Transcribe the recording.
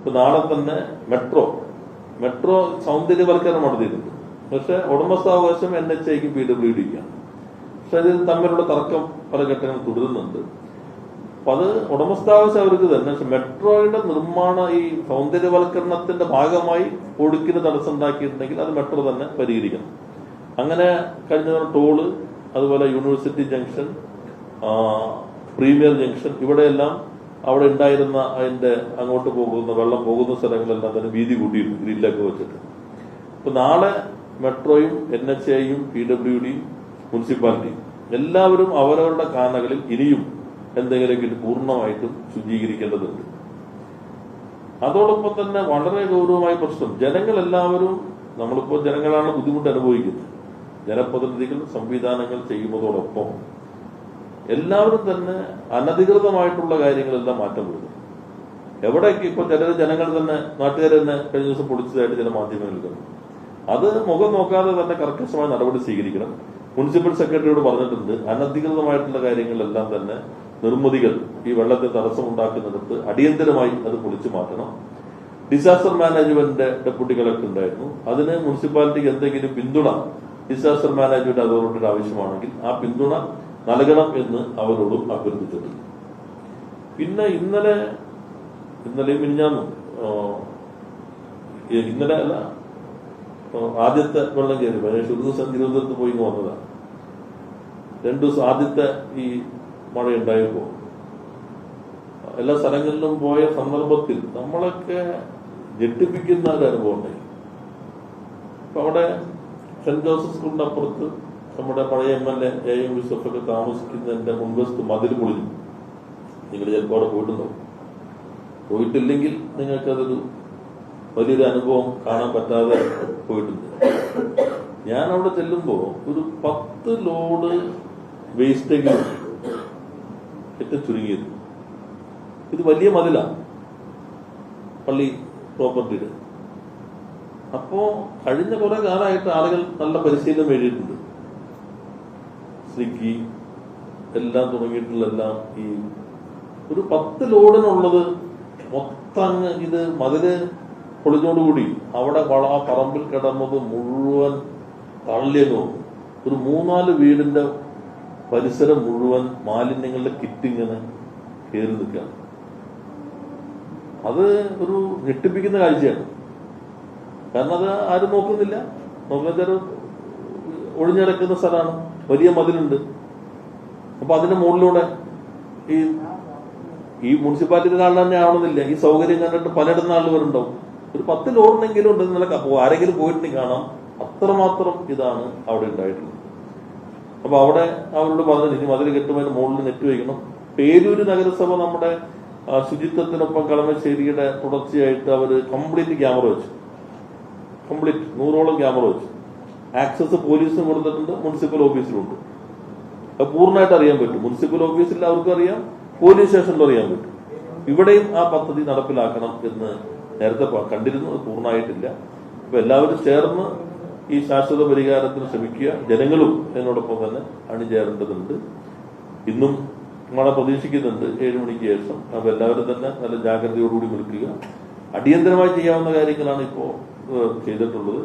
ഇപ്പൊ നാളെ തന്നെ മെട്രോ. മെട്രോ സൗന്ദര്യവൽക്കരണം നടത്തിയിട്ടുണ്ട് പക്ഷെ ഉടമസ്ഥാവകാശം എൻ എച്ച് ഐക്ക് പി ഡബ്ല്യു ഡിക്കാണ് പക്ഷെ അതിൽ തമ്മിലുള്ള തർക്കം പല ഘട്ടങ്ങളും തുടരുന്നുണ്ട്. അപ്പൊ അത് ഉടമസ്ഥാവകാശം അവർക്ക് തന്നെ. പക്ഷെ മെട്രോയുടെ നിർമ്മാണ ഈ സൗന്ദര്യവൽക്കരണത്തിന്റെ ഭാഗമായി ഒടുക്കിന് തടസ്സം ഉണ്ടാക്കിയിട്ടുണ്ടെങ്കിൽ അത് മെട്രോ തന്നെ പരിഹരിക്കണം. അങ്ങനെ കഴിഞ്ഞ ടോൾ അതുപോലെ യൂണിവേഴ്സിറ്റി ജംഗ്ഷൻ പ്രീമിയർ ജംഗ്ഷൻ ഇവിടെയെല്ലാം അവിടെ ഉണ്ടായിരുന്ന അതിന്റെ അങ്ങോട്ട് പോകുന്ന വെള്ളം പോകുന്ന സ്ഥലങ്ങളെല്ലാം തന്നെ വീതി കൂട്ടിയിരുന്നു ഗ്രില്ലൊക്കെ വെച്ചിട്ട്. അപ്പൊ നാളെ മെട്രോയും എൻ എച്ച് എയും പി ഡബ്ല്യു ഡിയും മുനിസിപ്പാലിറ്റിയും എല്ലാവരും അവരവരുടെ കാനകളിൽ ഇനിയും എന്തെങ്കിലും പൂർണമായിട്ടും ശുചീകരിക്കേണ്ടതുണ്ട്. അതോടൊപ്പം തന്നെ വളരെ ഗൗരവമായ പ്രശ്നം. ജനങ്ങൾ എല്ലാവരും നമ്മളിപ്പോൾ ജനങ്ങളാണ് ബുദ്ധിമുട്ട് അനുഭവിക്കുന്നത്. ജനപ്രതിനിധികൾ സംവിധാനങ്ങൾ ചെയ്യുന്നതോടൊപ്പം എല്ലാവരും തന്നെ അനധികൃതമായിട്ടുള്ള കാര്യങ്ങളെല്ലാം മാറ്റം വരുന്നു എവിടെയൊക്കെ ഇപ്പൊ ചിലർ ജനങ്ങൾ തന്നെ നാട്ടുകാർ തന്നെ കഴിഞ്ഞ ദിവസം പൊളിച്ചതായിട്ട് ചില മാധ്യമങ്ങളിൽ കണ്ടു. അത് മുഖം നോക്കാതെ തന്നെ കർക്കശമായ നടപടി സ്വീകരിക്കണം. മുനിസിപ്പൽ സെക്രട്ടറിയോട് പറഞ്ഞിട്ടുണ്ട് അനധികൃതമായിട്ടുള്ള കാര്യങ്ങളെല്ലാം തന്നെ നിർമ്മിതികൾ ഈ വെള്ളത്തെ തടസ്സമുണ്ടാക്കുന്നിടത്ത് അടിയന്തരമായി അത് പൊളിച്ചു മാറ്റണം. ഡിസാസ്റ്റർ മാനേജ്മെന്റ് ഡെപ്യൂട്ടി കളക്ടർ ഉണ്ടായിരുന്നു. അതിന് മുനിസിപ്പാലിറ്റിക്ക് എന്തെങ്കിലും പിന്തുണ ഡിസാസ്റ്റർ മാനേജ്മെന്റ് അതോറിറ്റിയുടെ ആവശ്യമാണെങ്കിൽ ആ പിന്തുണ നൽകണം എന്ന് അവരോടും അഭ്യർത്ഥിച്ചിട്ടുണ്ട്. പിന്നെ ഇന്നലെ ഇന്നലെയും മിനിഞ്ഞാന്നും ഇന്നലെ അല്ല ആദ്യത്തെ വെള്ളം കയറി. പക്ഷേ ഒരു ദിവസം തിരുവനന്തപുരത്ത് പോയി വന്നതാണ് രണ്ടു ദിവസം ആദ്യത്തെ ഈ മഴ ഉണ്ടായപ്പോ എല്ലാ സ്ഥലങ്ങളിലും പോയ സന്ദർഭത്തിൽ നമ്മളൊക്കെ ഞെട്ടിപ്പിക്കുന്ന ഒരു അനുഭവം ഉണ്ടായി. അപ്പൊ അവിടെ സെന്റ് ജോസഫ് സ്കൂളിന്റെ അപ്പുറത്ത് നമ്മുടെ പഴയ M L A A M Yusuf ഒക്കെ താമസിക്കുന്നതിന്റെ മുൻവശത്ത് മതിൽ പൊളിഞ്ഞു. നിങ്ങൾ ചിലപ്പോൾ അവിടെ പോയിട്ടുണ്ടാവും പോയിട്ടില്ലെങ്കിൽ നിങ്ങൾക്കതൊരു വലിയൊരു അനുഭവം കാണാൻ പറ്റാതെ പോയിട്ടുണ്ട്. ഞാൻ അവിടെ ചെല്ലുമ്പോ ഒരു പത്ത് ലോഡ് വേസ്റ്റെങ്കിലും ഏറ്റവും ചുരുങ്ങിയത്. ഇത് വലിയ മതിലാണ് പള്ളി പ്രോപ്പർട്ടിയുടെ അപ്പോ കഴിഞ്ഞ കുറെ കാലമായിട്ട് ആളുകൾ നല്ല പരിശീലനം എഴുതിയിട്ടുണ്ട്. സ്വിഗ്ഗി എല്ലാം തുടങ്ങിയിട്ടുള്ള എല്ലാം ഈ ഒരു പത്ത് ലോഡിനുള്ളത് മൊത്തം ഇത് മതിൽ പൊളിഞ്ഞോടുകൂടി അവിടെ വള പറമ്പിൽ കിടന്നത് മുഴുവൻ തള്ളിയങ്ങോ ഒരു മൂന്നാൽ വീടിന്റെ പരിസരം മുഴുവൻ മാലിന്യങ്ങളുടെ കിറ്റിങ്ങനെ കയറി നിൽക്കുകയാണ്. അത് ഒരു ഞെട്ടിപ്പിക്കുന്ന കാഴ്ചയാണ്. കാരണം അത് ആരും നോക്കുന്നില്ല. നോക്കുന്ന ഒഴിഞ്ഞിടക്കുന്ന സ്ഥലമാണ്. വലിയ മതിലുണ്ട്. അപ്പൊ അതിന്റെ മുകളിലൂടെ ഈ ഈ മുനിസിപ്പാലിറ്റി ആൾ തന്നെ ആവണമെന്നില്ല. ഈ സൗകര്യം കണ്ടിട്ട് പലയിടത്തുന്ന ആളുകളുണ്ടാവും ഒരു പത്ത് ലോറിനെങ്കിലും ഉണ്ട് നിലയ്ക്ക് അപ്പോ ആരെങ്കിലും പോയിട്ടുണ്ടെങ്കിൽ കാണാം. അത്രമാത്രം ഇതാണ് അവിടെ ഉണ്ടായിട്ടുള്ളത്. അപ്പൊ അവിടെ അവരോട് പറഞ്ഞു ഇനി മതിൽ കെട്ടുമ്പോൾ മുകളിൽ നെറ്റ് വയ്ക്കണം. പേരൂര് നഗരസഭ നമ്മുടെ ശുചിത്വത്തിനൊപ്പം കളമശ്ശേരിയുടെ തുടർച്ചയായിട്ട് അവർ കംപ്ലീറ്റ് ക്യാമറ വെച്ചു. കംപ്ലീറ്റ് നൂറോളം ക്യാമറ വെച്ചു. ആക്സസ് പോലീസിന് കൊടുത്തിട്ടുണ്ട് മുനിസിപ്പൽ ഓഫീസിലുണ്ട് പൂർണമായിട്ട് അറിയാൻ പറ്റും. മുനിസിപ്പൽ ഓഫീസിൽ അവർക്കും അറിയാം പോലീസ് സ്റ്റേഷനിലും അറിയാൻ പറ്റും. ഇവിടെയും ആ പദ്ധതി നടപ്പിലാക്കണം എന്ന് നേരത്തെ കണ്ടിരുന്നു അത് പൂർണമായിട്ടില്ല. അപ്പൊ എല്ലാവരും ചേർന്ന് ഈ ശാശ്വത പരിഹാരത്തിന് ശ്രമിക്കുക. ജനങ്ങളും എന്നോടൊപ്പം തന്നെ അണിചേരേണ്ടതുണ്ട്. ഇന്നും മഴ പ്രതീക്ഷിക്കുന്നുണ്ട് ഏഴ് മണിക്ക് ശേഷം. അപ്പൊ എല്ലാവരും തന്നെ നല്ല ജാഗ്രതയോടുകൂടി നിൽക്കുക. അടിയന്തരമായി ചെയ്യാവുന്ന കാര്യങ്ങളാണ് ഇപ്പോൾ ചെയ്തിട്ടുള്ളത്.